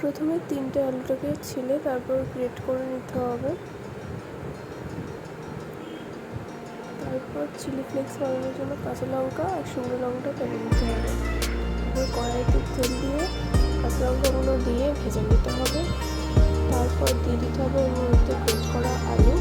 প্রথমে তিনটে আলুটাকে ছিলে, তারপর গ্রেট করে নিতে হবে। তারপর চিলি ফ্লেক্স বানানোর জন্য কাঁচা লঙ্কা আর শুকনো লঙ্কা কেটে নিতে হবে। তারপর কড়াইতে তেল দিয়ে কাঁচা লঙ্কাগুলো দিয়ে ভেজে নিতে হবে। তারপর দিয়ে দিতে হবে এর মধ্যে গ্রেট করা আলু।